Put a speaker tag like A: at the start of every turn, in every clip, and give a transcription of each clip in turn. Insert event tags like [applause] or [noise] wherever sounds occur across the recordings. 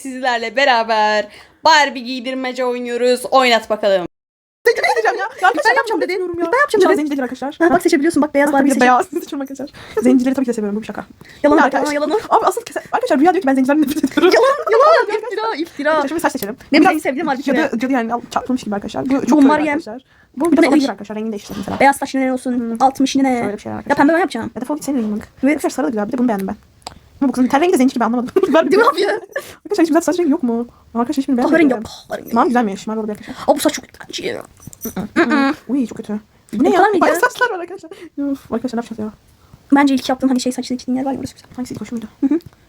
A: sizlerle beraber Barbie giydirmece oynuyoruz. Oynat bakalım.
B: Ne diyeceğim ya? Ya arkadaşlar yapacağım dedin. Ben yapacağım
C: dedin.
B: Zencileri arkadaşlar.
C: Ha, bak seçebiliyorsun bak beyaz
B: Barbie
C: seçelim.
B: beyaz. Seçiyorum arkadaşlar. Zencileri tabii ki de seviyorum. Bu bir şaka.
C: Yalan
B: Ya
C: arkadaşlar.
B: arkadaş.
C: Yalan.
B: Abi asıl keser. Arkadaşlar Rüya diyor ki ben zencilerden nefret ediyorum.
C: Yalan. İftira. İftira.
B: Arkadaşlar şimdi saç seçelim.
C: Benim
B: Biraz
C: sevdiğim var bir kere.
B: Cadı, cadı yani al- çarpılmış gibi arkadaşlar. Bu çok
C: Bu
B: kötü
C: Meryem.
B: arkadaşlar. Bu
C: Bu
B: bir de
C: neymiş?
B: olabilir arkadaşlar. Rengini değiştirelim mesela.
C: Beyaz saçlı ne olsun. 60 ne?
B: Öyle bir şeyler
C: Ya
B: arkadaşlar.
C: pembe ben yapacağım.
B: Ya defol git senin rengin bak. Arkadaşlar sarı da güzel. Bir de bunu beğendim ben. Ama bu kızın ten rengi de zenci gibi anlamadım. [laughs] Ver
C: Değil mi abi?
B: Arkadaşlar hiç güzel saç rengi yok mu? Arkadaşlar hiçbirini
C: Kahverengi
B: beğenmedim.
C: yap. Kahverengi.
B: Mavi güzelmiş. Mavi olabilir arkadaşlar.
C: Aa bu saç çok güzel.
B: Uy çok kötü. Bu
C: Bu
B: ne ya? Bayağı saçlar var arkadaşlar. Uf, arkadaşlar ne yapacağız ya?
C: Bence ilk yaptığın hani şey saçlı için yer var ya orası güzel.
B: Hangisi ilk hoş muydu?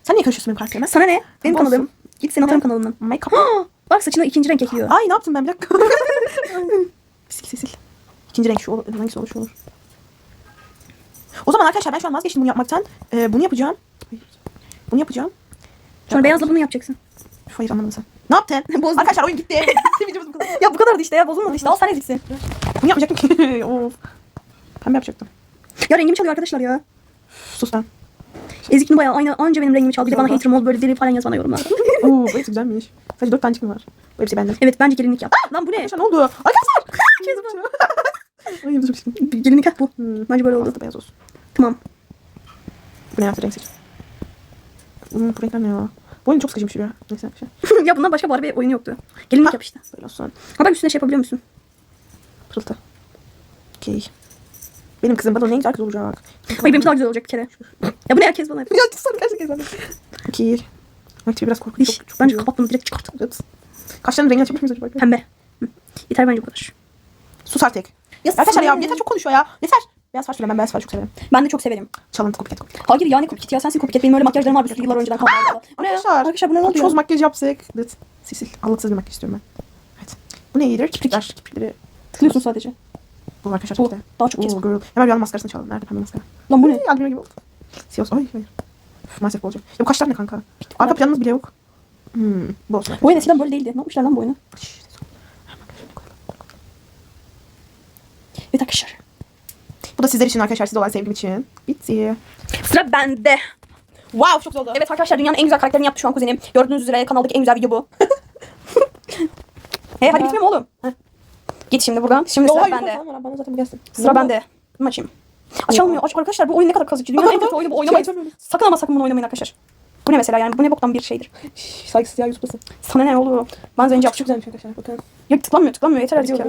B: Sen niye karışıyorsun benim karakterime?
C: Sana ne? Benim
B: Olsun.
C: kanalım. Git senin atarım kanalından.
B: Make-up. [gasps]
C: Bak saçına ikinci renk ekliyor.
B: Ay ne yaptım ben bir dakika. [laughs] [laughs] Pislik sesil. İkinci renk şu olur. Hangisi olur şu olur. O zaman arkadaşlar ben şu an vazgeçtim bunu yapmaktan. Ee, bunu yapacağım. Hayır. Bunu yapacağım.
C: Sonra beyazla bunu yapacaksın.
B: Üf, Hayır anlamadın sen. Ne yaptın? [laughs]
C: Bozdum.
B: Arkadaşlar oyun gitti. Videomuz bu kadar.
C: Ya bu kadardı işte ya bozulmadı işte. Al sen eziksin.
B: Bunu yapmayacaktım ki. [laughs] of. Pembe yapacaktım.
C: Ya rengimi çalıyor arkadaşlar ya.
B: Sus lan.
C: Ezik'in bayağı aynı anca benim rengimi çaldı. Bir de bana haterim ol böyle deli falan yaz bana yorumlar. [laughs]
B: Oo bu hepsi güzelmiş. Sadece dört tanecik mi var? Bu hepsi bende.
C: evet bence gelinlik yap. Lan bu ne?
B: Arkadaşlar ne oldu? Arkadaşlar.
C: Kezban.
B: Ay bu çok
C: Gelinlik ha bu.
B: Hmm.
C: Bence böyle oldu.
B: beyaz olsun.
C: Tamam.
B: Bu ne yaptı renk seç. Hmm, bu renkler ne ya? Bu oyun çok sıkıcı bir şey ya. Neyse bir şey. [laughs]
C: ya bundan başka Barbie oyunu yoktu. Gelinlik yap işte.
B: Böyle olsun.
C: Ha bak üstüne şey yapabiliyor musun?
B: Pırıltı. Okey. Benim kızım bana en güzel olacak.
C: Ay benimki daha güzel olacak bir kere. ya bu ne herkes bana yapıyor. [laughs]
B: Ya tutsana gerçekten güzel. Okey. Aktivi biraz korkunç.
C: Çok,
B: Çok,
C: bence kapat bunu direkt çıkart.
B: Evet. Kaşlarının rengini açmış mıyız acaba?
C: Pembe. Hı. Yeter bence bu kadar.
B: Sus artık.
C: Ya
B: Arkadaşlar ya yeter çok konuşuyor ya. Yeter. Beyaz saç ben beyaz saç çok severim.
C: Ben de çok severim.
B: Çalıntı kopyaket kopyaket.
C: Hayır ya ne kopikit ya sensin kopikit. Benim öyle makyajlarım var bir sürü yıllar önceden kaldı.
B: Arkadaşlar.
C: Arkadaşlar bu ne oldu
B: Çoz
C: ya?
B: makyaj yapsak. Evet. Sil sil. Anlatsız bir makyaj istiyorum ben. Evet. Bu ne iyidir? Kirpikler. Kirpikleri.
C: Tıklıyorsun sadece.
B: Bu arkadaşlar
C: Bu. Daha çok.
B: Oo girl. Hemen bir an maskarasını çalalım. Nerede pembe maskara?
C: Lan bu ne?
B: Ay, Albino gibi oldu. Siyah Ay hayır. Maalesef olacak. Ya bu kaşlar ne kanka? Arka planımız bile yok. Hmm. Bu olsun.
C: Bu oyun eskiden böyle değildi. Ne yapmışlar lan bu oyunu?
B: Şşş, ses yok.
C: Evet arkadaşlar.
B: Bu da sizler için arkadaşlar size olan sevgim için. Bitti.
C: Sıra bende.
B: Wow çok güzel oldu.
C: Evet arkadaşlar dünyanın en güzel karakterini yaptı şu an kuzenim. Gördüğünüz üzere kanaldaki en güzel video bu. [laughs] hey hadi bitmiyor mu oğlum? Heh. Git şimdi buradan. Şimdi sıra bende.
B: Bana zaten bu gelsin.
C: Sıra bende. Bunu açayım. Açılmıyor. Aç arkadaşlar bu oyun ne kadar kazıcı. Dünyanın en kötü oyunu bu oynamayın.
B: Açamıyorum.
C: Sakın ama sakın bunu oynamayın arkadaşlar. Bu ne mesela yani bu ne boktan bir şeydir.
B: Şşş, Saygısız ya YouTube'dasın.
C: Sana ne oluyor? Ben zenci
B: Çok
C: yapacağım.
B: güzelmiş arkadaşlar bakın.
C: Ya tıklanmıyor tıklanmıyor yeter artık ya.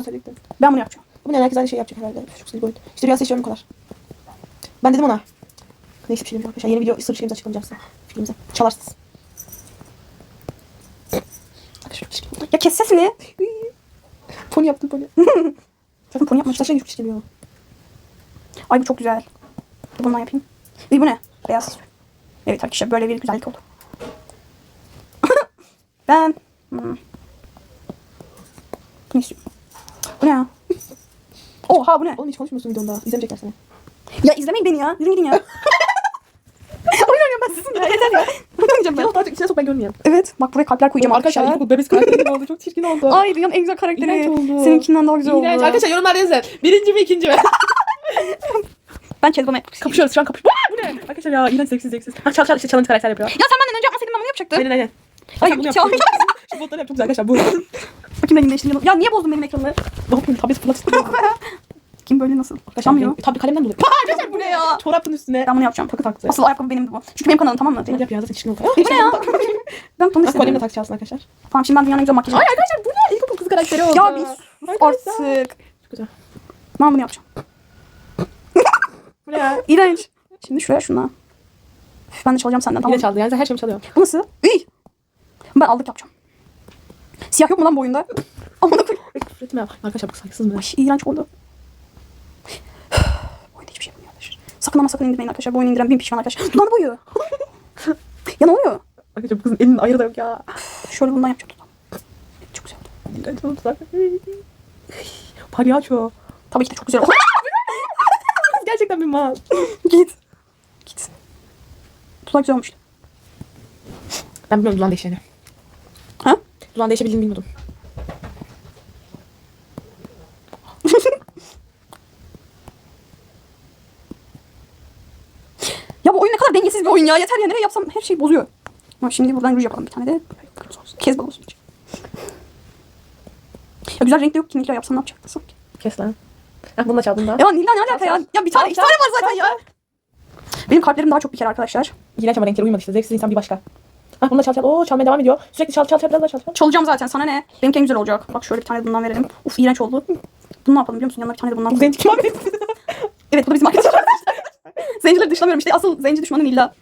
C: Ben bunu yapacağım.
B: Bu ne herkes aynı şey yapacak herhalde. Çok sıkıcı boyut. İşte rüya seçiyorum bu kadar. Ben dedim ona. Neyse bir şey arkadaşlar. Yeni video sır şeyimizi açıklamayacağım size. Fikrimizi. Çalarsınız.
C: Ya kes sesini. [laughs]
B: Pony yaptım pony. [laughs]
C: Sakın pony yapma.
B: Çok çirkin geliyor.
C: Ay bu çok güzel. Dur bundan yapayım. İyi bu ne? Beyaz. Evet arkadaşlar böyle bir güzellik oldu. [laughs] ben... Hmm. Ne istiyorum? Bu ya? Oha bu ne?
B: Oğlum hiç konuşmuyorsun videomda. İzlemeyecekler seni.
C: Ya izlemeyin beni ya. Yürüyün gidin ya. [laughs] Oyun oynuyorum ben sizinle. [laughs] Yeter ya. [laughs] Oynayacağım ben.
B: Ben artık içine sok ben görmeyeyim.
C: Evet. Bak buraya kalpler koyacağım
B: Arkadaşlar
C: arkadaşlar.
B: ilkokul bebek karakteri oldu. Çok çirkin oldu.
C: Ay dünyanın en güzel karakteri.
B: İğrenç oldu.
C: Seninkinden daha güzel oldu.
B: İğrenç. Arkadaşlar yorumlarda yazın. Birinci mi ikinci mi?
C: Ben istiyorum.
B: Kapışıyoruz şu an kapış. Bu ne? Arkadaşlar ya iğrenç seksiz seksiz. Ha çal çal işte challenge karakter yapıyor.
C: Ya sen benden önce yapmasaydın ben bunu yapacaktım.
B: Aynen aynen.
C: Ay,
B: bunu
C: çal.
B: Şu botları yap çok güzel arkadaşlar. Bu.
C: Bakayım benim değiştireyim. Ya niye bozdun benim ekranımı?
B: Ne yapayım? Tabii fırlatıyorum.
C: Kim böyle nasıl?
B: Benim- tabii kalemden dolayı. [laughs]
C: Arkadaşlar bu ne ya? [laughs]
B: Çorapın üstüne.
C: Ben bunu yapacağım.
B: Takı taktı.
C: Asıl ayakkabı benim bu. Çünkü benim kanalım tamam mı?
B: Hadi yap ya zaten çirkin oldu. [laughs]
C: Bu ne ya? Ben bunu istedim.
B: tak çalsın arkadaşlar.
C: Tamam şimdi ben dünyanın en güzel makyajı.
B: Ay arkadaşlar bu ne? İlkokul kız karakteri oldu.
C: Ya bir artık.
B: Çok güzel.
C: Ben bunu yapacağım.
B: Bu ne ya?
C: İğrenç. Şimdi şuraya şuna. Ben de çalacağım senden tamam
B: Yine
C: mı?
B: çaldı yani her şeyimi çalıyor.
C: Bu nasıl? İyi. Ben aldık yapacağım. Siyah yok mu lan bu oyunda? Amına koyayım.
B: Küfür etme. Arkadaşlar bak saygısız mı?
C: Ay iğrenç oldu. Oyunda hiçbir şey yapmıyor arkadaşlar. Sakın ama sakın indirmeyin arkadaşlar. Bu oyunu indiren bin pişman arkadaşlar. Dudağını boyuyor. ya ne oluyor?
B: Arkadaşlar bu kızın elinin ayırı da yok ya.
C: Şöyle bundan yapacağım. dudağını. Çok güzel oldu.
B: İğrenç oldu zaten. Palyaço.
C: Tabii ki de çok güzel oldu.
B: Gerçekten bir mal.
C: Git. Git. Tuzak güzel olmuştu.
B: Ben bilmiyorum dulan değişeni.
C: Ha?
B: Dulan değişebildiğini bilmiyordum.
C: Dengesiz bir oyun ya. Yeter ya nereye yapsam her şeyi bozuyor. Ama şimdi buradan ruj yapalım bir tane de. Kezban olsun. Ya güzel renk de yok ki Nilay yapsan ne yapacaksın?
B: Kes lan. Ah bunu da çaldım da.
C: Ya Nilay ne alaka ya? Ya bir tane iki tane var zaten ya. Benim kalplerim daha çok bir kere arkadaşlar.
B: İğrenç ama renkleri uymadı işte. Zevksiz insan bir başka. Ah bunu da çal çal. Oo çalmaya devam ediyor. Sürekli çal çal çal biraz daha çal. çal.
C: Çalacağım zaten sana ne? Benimki en güzel olacak. Bak şöyle bir tane bundan verelim. Uf iğrenç oldu. Bunu ne yapalım biliyor musun? Yanına bir tane de bundan.
B: Zenci kim abi? [laughs]
C: Evet bu da. Zencileri dışlamıyorum işte. Asıl zenci düşmanı Nilla.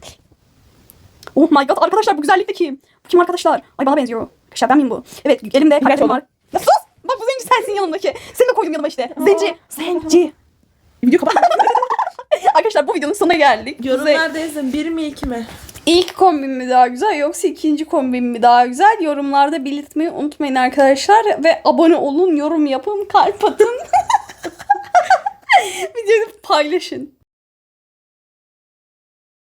C: Oh my god arkadaşlar bu güzellik de kim? Bu kim arkadaşlar? Ay bana benziyor. Arkadaşlar ben miyim bu? Evet elimde
B: oldu.
C: var. Ya sus! Bak bu zenci sensin yanımdaki. Seni de koydum yanıma işte. Zenci. Zenci.
B: Video kapat. [laughs]
C: Arkadaşlar bu videonun sonuna geldik.
B: Yorumlarda yazın. Bir mi iki mi?
A: İlk kombin mi daha güzel yoksa ikinci kombin mi daha güzel? Yorumlarda belirtmeyi unutmayın arkadaşlar. Ve abone olun, yorum yapın, kalp atın. [laughs] Videoyu paylaşın.